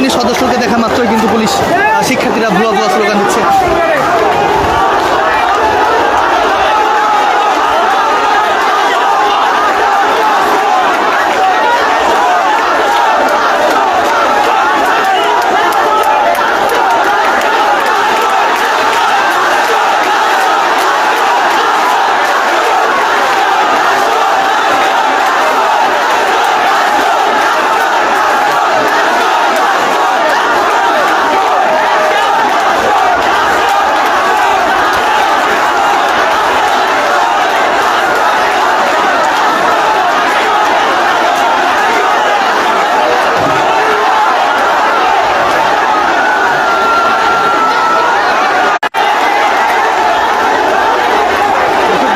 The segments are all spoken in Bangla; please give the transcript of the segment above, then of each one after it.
সেনাবাহিনীর সদস্যকে দেখা মাত্রই কিন্তু পুলিশ শিক্ষার্থীরা ভুয়া ভুয়া স্লোগান দিচ্ছে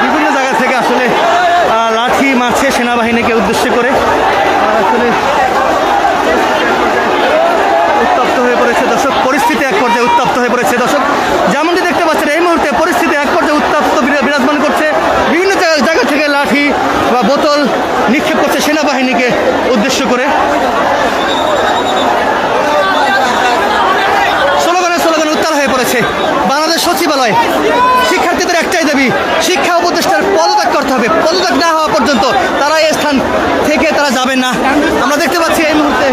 বিভিন্ন জায়গা থেকে আসলে আহ, লাঠি মারছে সেনাবাহিনীকে উদ্দেশ্য করে আর আসলে উত্তপ্ত হয়ে পড়েছে দর্শক পরিস্থিতি এক পর্যায়ে উত্তপ্ত হয়ে পড়েছে দর্শক যেমনটি দেখতে পাচ্ছেন এই মুহূর্তে পরিস্থিতি এক পর্যায়ে উত্তপ্ত বিরা- বিরাজমান করছে বিভিন্ন জায়গা- জায়গা থেকে লাঠি বা বোতল নিক্ষেপ করছে সেনাবাহিনীকে উদ্দেশ্য করে। স্লোগানে স্লোগানে উত্তাল হয়ে পড়েছে। বাংলাদেশ সচিবালয়। শিক্ষার্থীদের একটাই দাবি, শিক্ষা উপদেষ্টার পদত্যাগ করতে হবে। পদত্যাগ না হওয়া পর্যন্ত তারা এই স্থান থেকে তারা যাবেন না আমরা দেখতে পাচ্ছি এই মুহূর্তে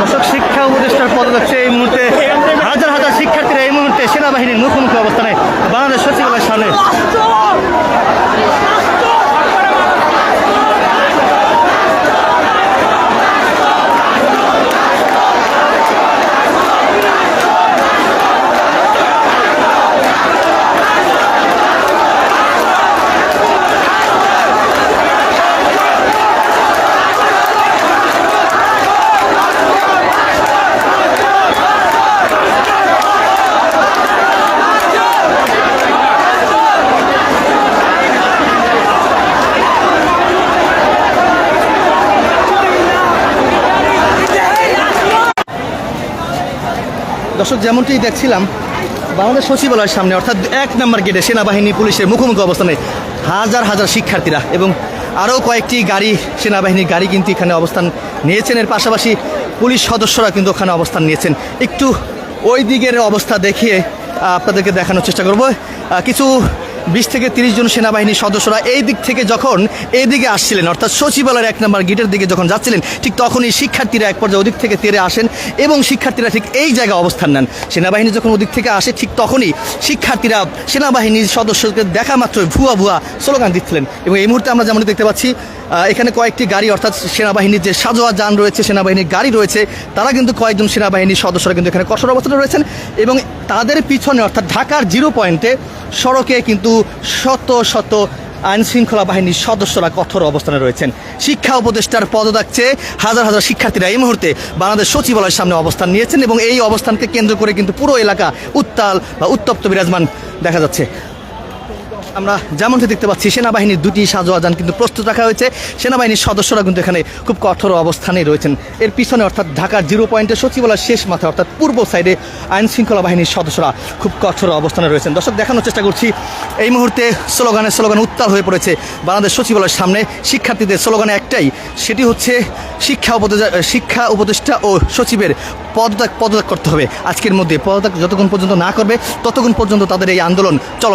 দর্শক শিক্ষা উপদেষ্টার পদযাচ্ছে এই মুহূর্তে হাজার হাজার শিক্ষার্থীরা এই মুহূর্তে সেনাবাহিনীর মুখোমুখি অবস্থানে বাংলাদেশ সচিবালয়ের সামনে দর্শক যেমনটি দেখছিলাম, বাংলাদেশ সচিবালয়ের সামনে, অর্থাৎ এক নম্বর গেটে সেনাবাহিনী, পুলিশের মুখোমুখি অবস্থানে হাজার হাজার শিক্ষার্থীরা এবং আরও কয়েকটি গাড়ি, সেনাবাহিনীর গাড়ি কিন্তু এখানে অবস্থান নিয়েছেন। এর পাশাপাশি পুলিশ সদস্যরা কিন্তু ওখানে অবস্থান নিয়েছেন। একটু ওই দিকের অবস্থা দেখিয়ে আপনাদেরকে দেখানোর চেষ্টা করব। কিছু বিশ থেকে তিরিশ জন সেনাবাহিনীর সদস্যরা এই দিক থেকে যখন এই দিকে আসছিলেন, অর্থাৎ সচিবালয়ের এক নম্বর গেটের দিকে যখন যাচ্ছিলেন, ঠিক তখনই শিক্ষার্থীরা এক পর্যায়ে ওদিক থেকে তেরে আসেন এবং শিক্ষার্থীরা ঠিক এই জায়গায় অবস্থান নেন। সেনাবাহিনী যখন ওদিক থেকে আসে, ঠিক তখনই শিক্ষার্থীরা সেনাবাহিনীর সদস্যকে দেখা মাত্রই ভুয়া ভুয়া স্লোগান দিচ্ছিলেন এবং এই মুহূর্তে আমরা যেমন দেখতে পাচ্ছি এখানে কয়েকটি গাড়ি, অর্থাৎ সেনাবাহিনীর যে সাজোয়া যান রয়েছে, সেনাবাহিনীর গাড়ি রয়েছে, তারা কিন্তু কয়েকজন সেনাবাহিনীর সদস্যরা কিন্তু এখানে কঠোর অবস্থানে রয়েছেন এবং তাদের পিছনে, অর্থাৎ ঢাকার জিরো পয়েন্টে সড়কে কিন্তু শত শত আইন শৃঙ্খলা বাহিনীর সদস্যরা কঠোর অবস্থানে রয়েছেন। শিক্ষা উপদেষ্টার পদত্যাগ চেয়ে হাজার হাজার শিক্ষার্থীরা এই মুহূর্তে বাংলাদেশ সচিবালয়ের সামনে অবস্থান নিয়েছেন এবং এই অবস্থানকে কেন্দ্র করে কিন্তু পুরো এলাকা উত্তাল বা উত্তপ্ত বিরাজমান দেখা যাচ্ছে। আমরা যেমনটি দেখতে পাচ্ছি, সেনাবাহিনীর দুটি সাজোয়া যান কিন্তু প্রস্তুত রাখা হয়েছে। সেনাবাহিনীর সদস্যরা কিন্তু এখানে খুব কঠোর অবস্থানে রয়েছেন। এর পিছনে অর্থাৎ ঢাকার জিরো পয়েন্টে সচিবালয়ের শেষ মাথায় অর্থাৎ পূর্ব সাইডে আইন শৃঙ্খলা বাহিনীর সদস্যরা খুব কঠোর অবস্থানে রয়েছেন। দর্শক, দেখানোর চেষ্টা করছি, এই মুহূর্তে স্লোগানে স্লোগান উত্তাল হয়ে পড়েছে বাংলাদেশ সচিবালয়ের সামনে। শিক্ষার্থীদের স্লোগানে একটাই, সেটি হচ্ছে শিক্ষা উপদেষ্টা শিক্ষা উপদেষ্টা ও সচিবের পদত্যাগ পদত্যাগ করতে হবে। আজকের মধ্যে পদত্যাগ যতক্ষণ পর্যন্ত না করবে, ততক্ষণ পর্যন্ত তাদের এই আন্দোলন চল